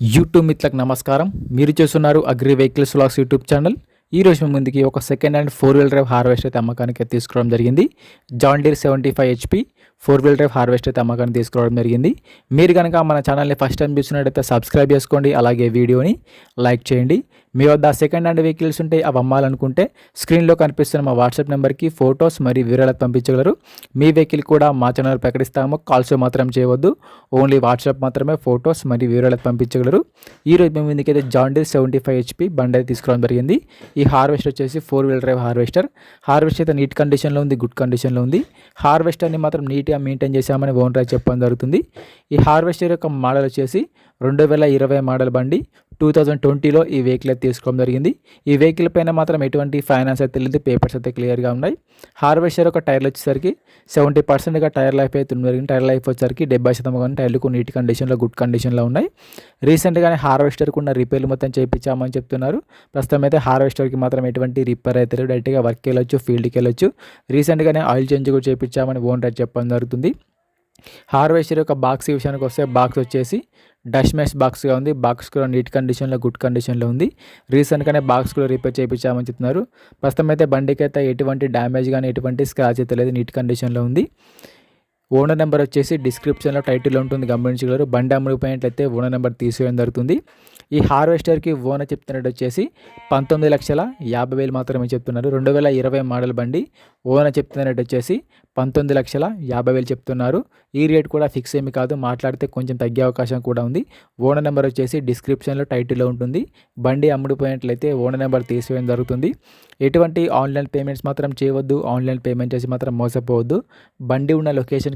YouTube మిత్రులకు నమస్కారం. మీరు చూస్తున్నారు agri vehicles vlogs YouTube channel. ఈ రోజు మీ ముందుకి ఒక second hand four wheel drive harvest అయితే అమ్మకానికి తీసుకోవడం జరిగింది. John Deere seventy five HP four wheel drive harvest అయితే అమ్మకానికి తీసుకురావడం జరిగింది. మీరు కనుక మన ఛానల్ని ఫస్ట్ టైం చూసినట్టయితే సబ్స్క్రైబ్ చేసుకోండి. అలాగే వీడియోని లైక్ చేయండి. మీ వద్ద సెకండ్ హ్యాండ్ వెహికల్స్ ఉంటే అవి అమ్మాలనుకుంటే స్క్రీన్లో కనిపిస్తున్న మా వాట్సాప్ నెంబర్కి ఫొటోస్ మరియు వివరాలు పంపించగలరు. మీ వెహికల్ కూడా మా ఛానల్ ప్రకటిస్తాము. కాల్స్ మాత్రం చేయవద్దు. ఓన్లీ వాట్సాప్ మాత్రమే ఫొటోస్ మరియు వివరాలు పంపించగలరు. ఈ రోజు మేము ఇందుకైతే John Deere seventy five HP బండి అయితే తీసుకురావడం జరిగింది. ఈ హార్వెస్టర్ వచ్చేసి four wheeler drive harvester. Harvester అయితే నీట్ కండిషన్లో ఉంది గుడ్ కండిషన్లో ఉంది. హార్వెస్టర్ని మాత్రం నీట్గా మెయింటైన్ చేశామని ఓనర్ చెప్పడం జరుగుతుంది. ఈ హార్వెస్టర్ యొక్క మోడల్ వచ్చేసి రెండు వేల ఇరవై మోడల్ బండి. టూ థౌజండ్ ట్వంటీలో ఈ వెహికల్ అయితే తీసుకోవడం జరిగింది. ఈ వెహికల్ పైన మాత్రం ఎటువంటి ఫైనాన్స్ అయితే లేదు పేపర్స్ అయితే క్లియర్గా ఉన్నాయి. హార్వెస్టర్ ఒక టైర్లు వచ్చేసరికి సెవెంటీ పర్సెంట్గా టైర్ లైఫ్ అయితే ఉంది. జరిగింది టైర్ లైఫ్ వచ్చేసరికి డెబ్బై శాతం కానీ టైర్లకు నీట్ కండిషన్లో గుడ్ కండిషన్లో ఉన్నాయి. రీసెంట్గానే హార్వెస్టర్కి ఉన్న రిపేర్లు మొత్తం చేయించామని చెప్తున్నారు. ప్రస్తుతం అయితే హార్వెస్టర్కి మాత్రం ఎటువంటి రిపేర్ అయితే డైరెక్ట్గా వర్క్కి వెళ్ళొచ్చు ఫీల్డ్కి వెళ్ళొచ్చు. రీసెంట్గానే ఆయిల్ చేంజ్ కూడా చేయించామని ఓనర్ చెప్పడం జరుగుతుంది. హార్వెస్టర్ యొక్క బాక్స్ విషయానికి వస్తే బాక్స్ వచ్చేసి డస్ట్ మెష్ బాక్స్గా ఉంది. బాక్స్ కూడా నీట్ కండిషన్లో గుడ్ కండిషన్లో ఉంది. రీసెంట్గానే బాక్స్ కూడా రిపేర్ చేయించామని చెప్తున్నారు. ప్రస్తుతం అయితే బండికి అయితే ఎటువంటి డ్యామేజ్ కానీ ఎటువంటి స్క్రాచ్ అయితే లేదు. నీట్ కండిషన్లో ఉంది. ఓనర్ నెంబర్ వచ్చేసి డిస్క్రిప్షన్లో టైటిల్ ఉంటుంది. గమనించగలరు. బండి అమ్ముడిపోయినట్లయితే ఓనర్ నెంబర్ తీసేయడం జరుగుతుంది. ఈ హార్వెస్టర్కి ఓనర్ చెప్తున్నట్టు వచ్చేసి పంతొమ్మిది లక్షల యాభై వేలు మాత్రమే చెప్తున్నారు. రెండు వేల ఇరవై మోడల్ బండి ఓనర్ చెప్తున్నట్టు వచ్చేసి పంతొమ్మిది లక్షల యాభై వేలు చెప్తున్నారు. ఈ రేట్ కూడా ఫిక్స్ ఏమి కాదు. మాట్లాడితే కొంచెం తగ్గే అవకాశం కూడా ఉంది. ఓనర్ నెంబర్ వచ్చేసి డిస్క్రిప్షన్లో టైటిల్లో ఉంటుంది. బండి అమ్ముడిపోయినట్లయితే ఓనర్ నెంబర్ తీసివేయడం జరుగుతుంది. ఎటువంటి ఆన్లైన్ పేమెంట్స్ మాత్రం చేయవద్దు. ఆన్లైన్ పేమెంట్ చేసి మాత్రం మోసపోవద్దు. బండి ఉన్న లొకేషన్